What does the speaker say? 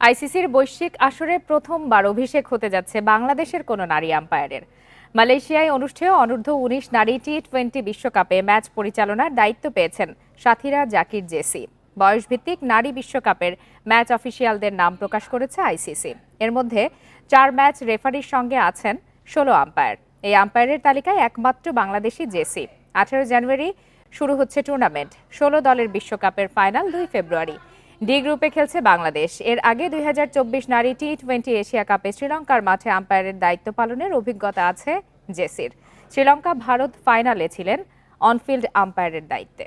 আইসিসির বৈশ্বিক আসরে প্রথমবার অভিষেক হতে যাচ্ছে বাংলাদেশের কোনো নারী আম্পায়ারের। মালয়েশিয়ায় অনুষ্ঠেয় অনূর্ধ্ব উনিশ নারী টি টোয়েন্টি বিশ্বকাপে ম্যাচ পরিচালনার দায়িত্ব পেয়েছেন সাথীরা জাকির জেসি। বয়সভিত্তিক নারী বিশ্বকাপের ম্যাচ অফিসিয়ালদের নাম প্রকাশ করেছে আইসিসি। এর মধ্যে চার ম্যাচ রেফারির সঙ্গে আছেন ষোলো আম্পায়ার। এই আম্পায়ারের তালিকায় একমাত্র বাংলাদেশি জেসি। আঠারো জানুয়ারি শুরু হচ্ছে টুর্নামেন্ট। ষোলো দলের বিশ্বকাপের ফাইনাল দুই ফেব্রুয়ারি। ডি গ্রুপে খেলছে বাংলাদেশ। এর আগে দুই হাজার চব্বিশ নারী টি টোয়েন্টি এশিয়া কাপে শ্রীলঙ্কার মাঠে আম্পায়ারের দায়িত্ব পালনের অভিজ্ঞতা আছে জেসির। শ্রীলঙ্কা ভারত ফাইনালে ছিলেন অনফিল্ড আম্পায়ারের দায়িত্বে।